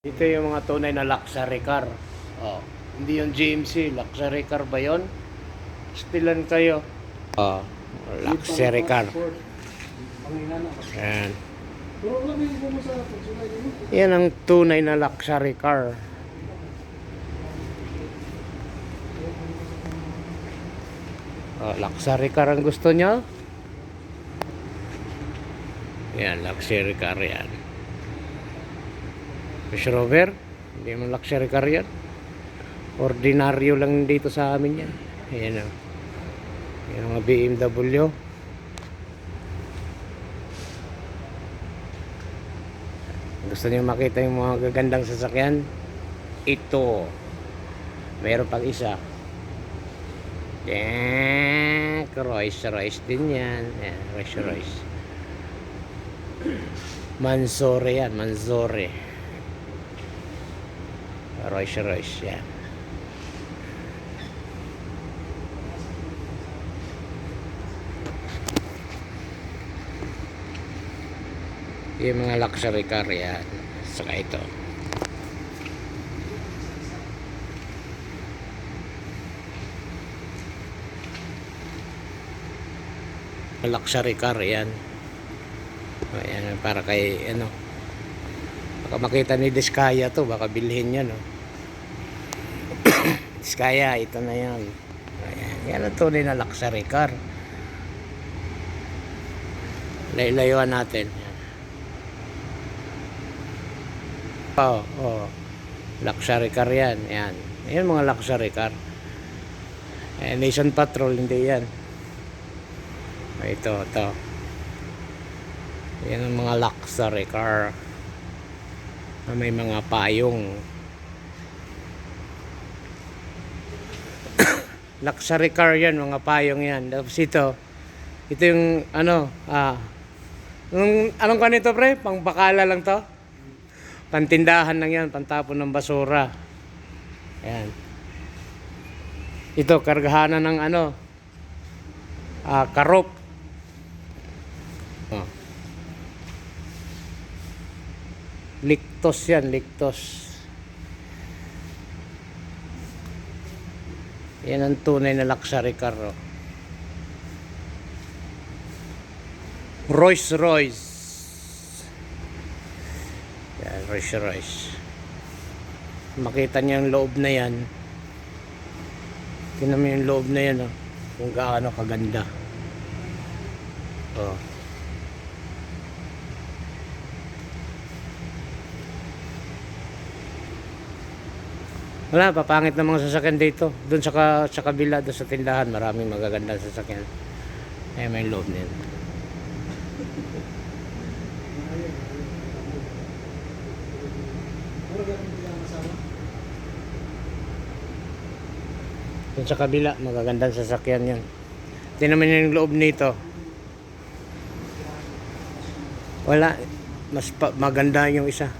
Ito yung mga tunay na luxury car. Oh, hindi yung GMC, luxury car ba 'yon? Stilan kayo. Oh, luxury car. Yan. Yan ang tunay na luxury car. Oh, luxury car ang gusto niya. Yan, luxury car yan. Range Rover, hindi mo luxury car yan. Ordinaryo lang dito sa amin yan. Ayan o. Yan ang mga BMW. Gusto niyo makita yung mga gagandang sasakyan? Ito. Meron pang isa. Yan. Royce Royce din yan. Yan, Royce Royce. Manzore yan, Manzore. Royce Royce yan. Yung mga luxury car yan. Saka ito. Luxury car yan. Ayan, para kay ano. Baka makita ni Diskaya to, baka bilhin niya no. Diskaya, ito na yan. Ayan, yan ang tunay na luxury car. Laylayuan natin. Oh, oh. Luxury car yan. Yan. Yan mga luxury car. Eh, Nation Patrol, hindi yan. Oh, Ito, ito. Yan ang mga luxury car. Na may mga payong. Luxury car yan, mga payong yan. Tapos ito, ito yung ano, ah, anong, anong kanito pre? Pangbakala lang to? Pantindahan lang yan, pantapon ng basura. Ayan. Ito, kargahanan ng ano, ah, karop. Oh. Liktos yan, liktos. Yan ang tunay na luxury car. Oh. Rolls Royce. Yan, Rolls Royce. Makita niyo yung loob na yan. Tingnan mo yung loob na yan, oh. Kung gaano kaganda. Oh. Wala, papangit na mga sasakyan dito. Doon sa, ka, sa kabila, doon sa tindahan, maraming magagandang sasakyan. Ay, may loob nila. Doon sa kabila, magagandang sasakyan yan. Tingnan mo yung loob nito. Wala, mas pa, maganda yung isa.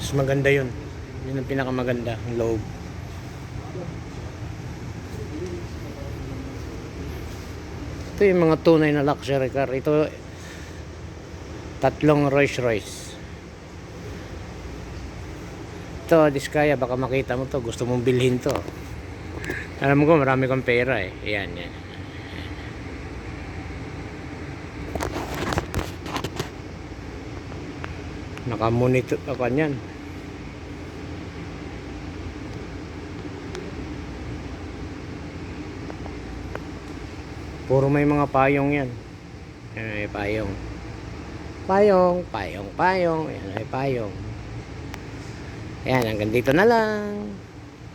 Mas maganda yun. Yun ang pinakamaganda, ang loob. Ito yung mga tunay na luxury car. Ito, tatlong Rolls Royce. Ito, Diskaya, baka makita mo to. Gusto mong bilhin to. Alam ko, marami kang pera eh. Ayan, yan. Nakamonitor ako niyan. Puro may mga payong yan. Ayan, may payong. Payong, payong, payong. Ayan, may payong. Ayan, hanggang dito na lang.